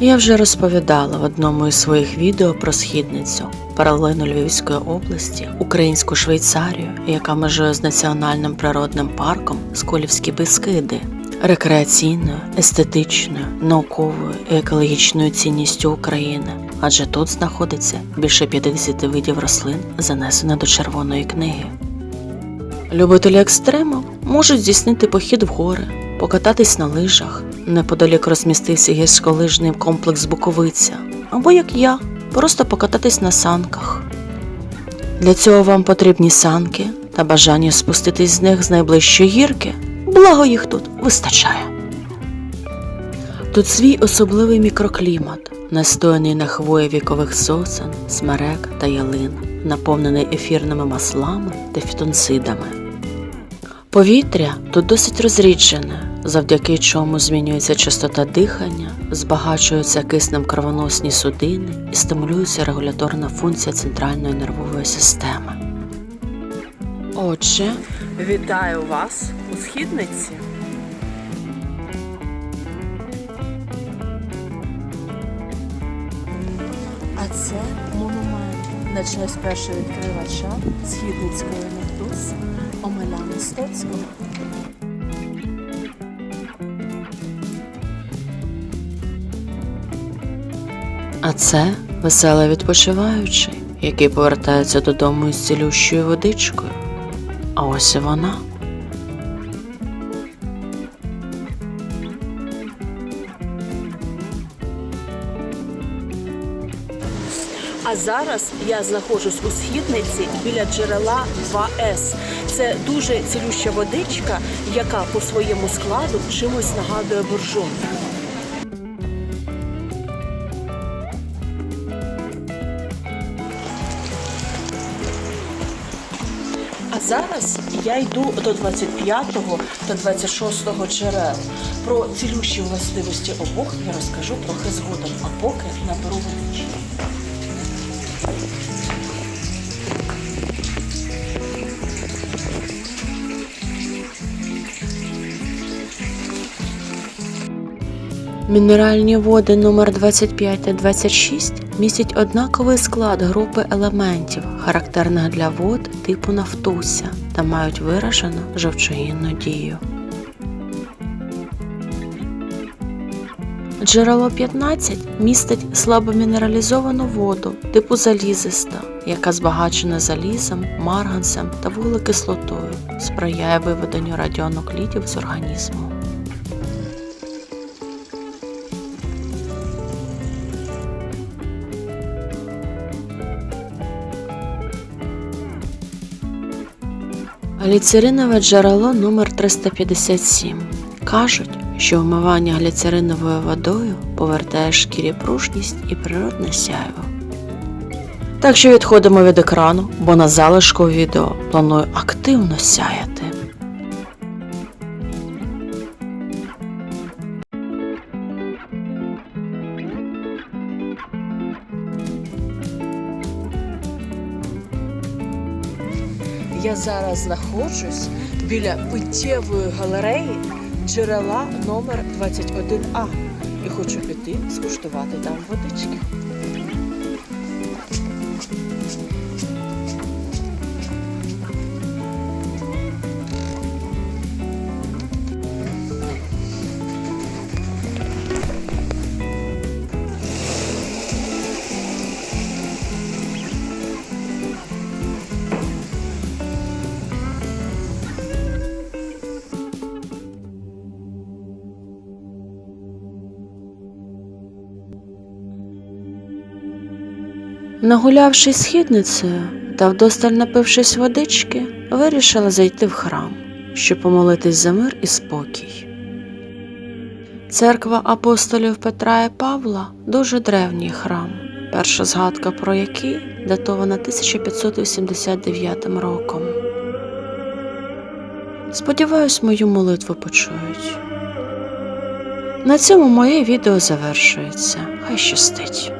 Я вже розповідала в одному із своїх відео про східницю, паралельно Львівської області, українську Швейцарію, яка межує з національним природним парком Сколівські Бескиди, рекреаційною, естетичною, науковою і екологічною цінністю України, адже тут знаходиться більше 50 видів рослин, занесено до Червоної книги. Любителі екстриму можуть здійснити похід в гори, покататись на лижах. Неподалік розмістився гірськолижний комплекс Буковиця, або як я, просто покататись на санках. Для цього вам потрібні санки та бажання спуститись з них з найближчої гірки, благо їх тут вистачає. Тут свій особливий мікроклімат, настояний на хвої вікових сосен, смерек та ялин, наповнений ефірними маслами та фітонцидами. Повітря тут досить розріджене, завдяки чому змінюється частота дихання, збагачуються киснем кровоносні судини і стимулюється регуляторна функція центральної нервової системи. Отже, Вітаю вас у східниці. а це монумент на честь першого відкривача східницької Нефтус Омеляна Стоцького. А це веселий відпочиваючий, який повертається додому із цілющою водичкою. А ось і вона. А зараз я знаходжусь у східниці біля джерела 2С. Це дуже цілюща водичка, яка по своєму складу чимось нагадує боржом. Зараз я йду до 25-го та 26-го джерел. Про цілющі властивості обох я розкажу трохи згодом, а поки наберу водички. Мінеральні води номер 25 та 26 містять однаковий склад групи елементів, характерних для вод типу нафтуся та мають виражену жовчогінну дію. Джерело 15 містить слабомінералізовану воду типу залізиста, яка збагачена залізом, марганцем та вуглекислотою, сприяє виведенню радіонуклідів з організму. Гліцеринове джерело номер 357 Кажуть, що вмивання гліцериновою водою повертає шкірі пружність і природне сяйво. Так що відходимо від екрану, бо на залишку відео планую активно сяяти. Я зараз знаходжусь біля питтєвої галереї джерела номер 21А і хочу піти скуштувати там водички. Нагулявшись східницею та вдосталь напившись водички, вирішила зайти в храм, щоб помолитись за мир і спокій. Церква апостолів Петра і Павла дуже древній храм, перша згадка про який датована 1589 роком. Сподіваюсь, мою молитву почують. На цьому моє відео завершується. Хай щастить!